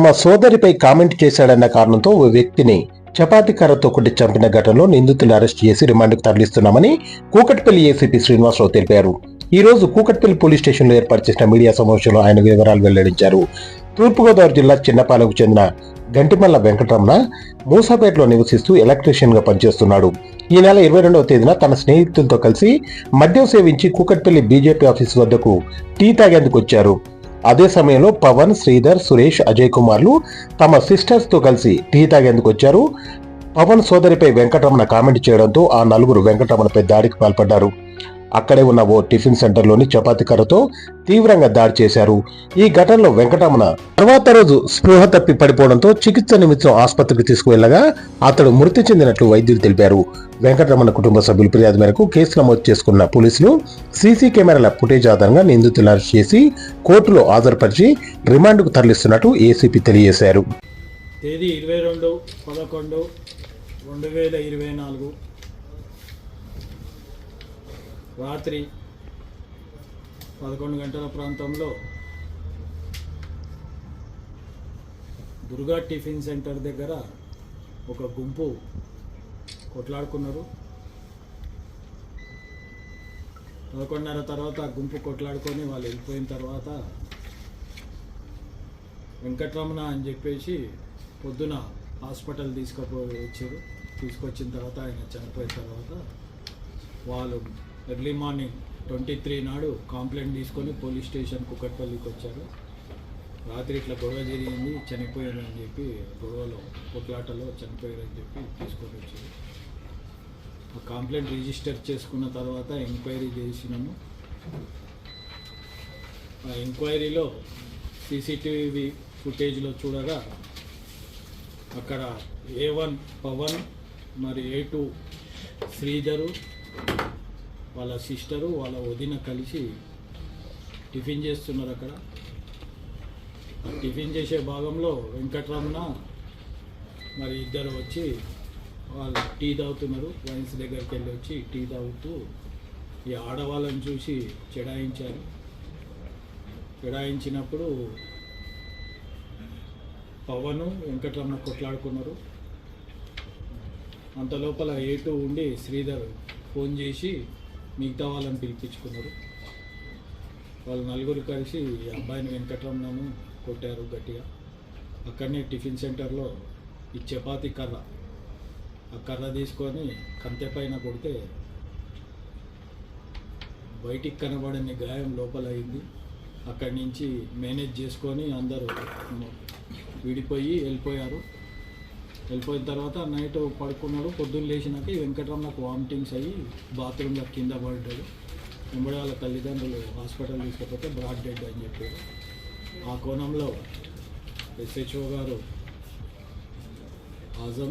తమ సోదరిపై కామెంట్ చేశాడన్న కారణంతో ఓ వ్యక్తిని చపాతీ కర్రతో కొట్టి చంపిన ఘటనలో నిందితులు అరెస్ట్ చేసి రిమాండ్కు తరలిస్తున్నామని కూకట్పల్లి ఏసీపీ శ్రీనివాసరావు తెలిపారు. ఈ రోజు కూకట్పల్లి పోలీస్ స్టేషన్లో ఏర్పాటు చేసిన మీడియా సమావేశంలో ఆయన వివరాలు వెల్లడించారు. తూర్పుగోదావరి జిల్లా చిన్నపాలకు చెందిన గంటిమల్ల వెంకటరమణ మూసాపేటలో నివసిస్తూ ఎలక్ట్రీషియన్గా పనిచేస్తున్నాడు. ఈ నెల ఇరవై రెండవ తేదీన తన స్నేహితులతో కలిసి మద్యం సేవించి కూకట్పల్లి బీజేపీ ఆఫీస్ వద్దకు టీ తాగేందుకు వచ్చారు. అదే సమయంలో పవన్ శ్రీధర్ సురేష్ అజయ్ కుమార్లు తమ సిస్టర్స్తో కలిసి టీ తాగేందుకు వచ్చారు. పవన్ సోదరిపై వెంకటరమణ కామెంట్ చేయడంతో ఆ నలుగురు వెంకటరమణపై దాడికి పాల్పడ్డారు. అక్కడే ఉన్న ఓ టిఫిన్ సెంటర్లోని చపాతీ కర్రతో తీవ్రంగా దాడి చేశారు. ఈ ఘటనలో వెంకటరమణ తర్వాత రోజు స్పృహ తప్పి పడిపోవడంతో చికిత్స నిమిత్తం ఆసుపత్రికి తీసుకువెళ్ళగా అతడు మృతి చెందినట్లు వైద్యులు తెలిపారు. వెంకటరమణ కుటుంబ సభ్యుల ఫిర్యాదు మేరకు కేసు నమోదు చేసుకున్న పోలీసులు సీసీ కెమెరాల ఫుటేజ్ ఆధారంగా నిందితులను అరెస్ట్ చేసి కోర్టులో హాజరుపరిచి రిమాండ్కు తరలిస్తున్నట్టు ఏసీపీ తెలియజేశారు. తేదీ ఇరవై రెండు పదకొండు రెండు వేల ఇరవై నాలుగు రాత్రి పదకొండు గంటల ప్రాంతంలో దుర్గా టిఫిన్ సెంటర్ దగ్గర ఒక గుంపు కొట్లాడుకున్నారు. పదకొండున్నర తర్వాత గుంపు కొట్లాడుకొని వాళ్ళు వెళ్ళిపోయిన తర్వాత వెంకటరమణ అని చెప్పేసి పొద్దున హాస్పిటల్ తీసుకుపో వచ్చారు. తీసుకొచ్చిన తర్వాత ఆయన చనిపోయిన తర్వాత వాళ్ళు ఎర్లీ మార్నింగ్ ట్వంటీ త్రీ నాడు కంప్లైంట్ తీసుకొని పోలీస్ స్టేషన్ కుక్కట్పల్లికి వచ్చారు. రాత్రి ఇట్లా గొడవ జరిగింది చనిపోయారు అని చెప్పి గొడవలో కొట్లాటలో చనిపోయారు అని చెప్పి తీసుకొని వచ్చారు. ఆ కంప్లైంట్ రిజిస్టర్ చేసుకున్న తర్వాత ఎంక్వైరీ చేసినాము. ఆ ఎంక్వైరీలో సీసీటీవీ ఫుటేజ్లో చూడగా అక్కడ ఏ వన్ పవన్ మరి ఏ టూ శ్రీధరు వాళ్ళ సిస్టరు వాళ్ళ వదిన కలిసి టిఫిన్ చేస్తున్నారు అక్కడ. టిఫిన్ చేసే భాగంలో వెంకటరమణ మరి ఇద్దరు వచ్చి వాళ్ళు టీ తాగుతున్నారు. వైన్స్ దగ్గరికి వెళ్ళి వచ్చి టీ తాగుతూ ఈ ఆడవాళ్ళని చూసి చెడాయించారు. చెడాయించినప్పుడు పవను వెంకటరమణ కొట్లాడుకున్నారు. అంత లోపల ఏటూ ఉండి శ్రీధర్ ఫోన్ చేసి మిగతా వాళ్ళని పిలిపించుకున్నారు. వాళ్ళు నలుగురు కలిసి ఈ అబ్బాయిని వెంకటరమణను కొట్టారు గట్టిగా. అక్కడనే టిఫిన్ సెంటర్లో ఈ చపాతి కర్ర ఆ కర్ర తీసుకొని కంతె పైన కొడితే బయటికి కనబడని గాయం లోపల అయింది. అక్కడి నుంచి మేనేజ్ చేసుకొని అందరూ విడిపోయి వెళ్ళిపోయారు. వెళ్ళిపోయిన తర్వాత నైట్ పడుకున్నాడు. పొద్దున్న లేచినాక ఈ వెంకటరమణకు వామిటింగ్స్ అయ్యి బాత్రూంలో కింద పడ్డాడు. వెంబడి వాళ్ళ తల్లిదండ్రులు హాస్పిటల్ తీసుకపోతే బ్రాడ్ డెడ్ అని చెప్పారు. ఆ కోణంలో ఎస్హెచ్ఓ గారు ఆజం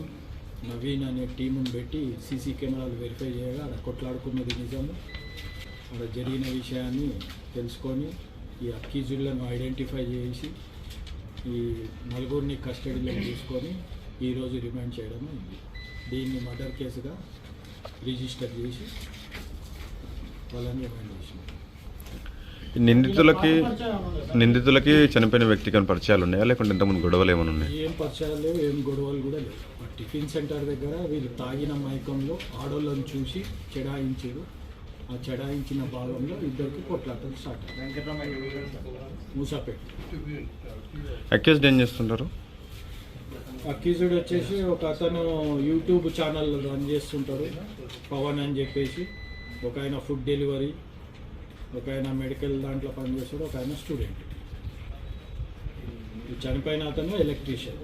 నవీన్ అనే టీముని పెట్టి సీసీ కెమెరాలు వెరిఫై చేయగా అక్కడ కొట్లాడుకున్నది నిజము. అక్కడ జరిగిన విషయాన్ని తెలుసుకొని ఈ అక్యూజులను ఐడెంటిఫై చేసి ఈ నలుగురిని కస్టడీలో తీసుకొని ఈరోజు రిమాండ్ చేయడం అయింది దీన్ని మర్డర్ కేసుగా రిజిస్టర్ చేసి వాళ్ళని రిమాండ్ చేసినాం నిందితులకి నిందితులకి చనిపోయిన వ్యక్తికి ఏమైనా పరిచయాలు ఉన్నాయా? లేకుంటే ఇంతకుముందు గొడవలు ఏమైనా ఉన్నాయి? ఏం పరిచయాలు లేవు ఏం గొడవలు కూడా లేవు. ఆ టిఫిన్ సెంటర్ దగ్గర వీళ్ళు తాగిన మైకంలో ఆడోళ్ళని చూసి చెడాయించారు. ఆ చెడాయించిన భాగంలో ఇద్దరికి కొట్లాటలు స్టార్ట్ అయ్యాయి. మూసాపేట. అక్యూజ్డ్ ఏం చేస్తుంటారు? అక్యూజ్డ్ వచ్చేసి ఒక అతను యూట్యూబ్ ఛానల్ రన్ చేస్తుంటాడు పవన్ అని చెప్పేసి. ఒక ఆయన ఫుడ్ డెలివరీ ఒక ఆయన మెడికల్ దాంట్లో పనిచేస్తాడు ఒక ఆయన స్టూడెంట్. చనిపోయిన అతను ఎలక్ట్రీషియన్.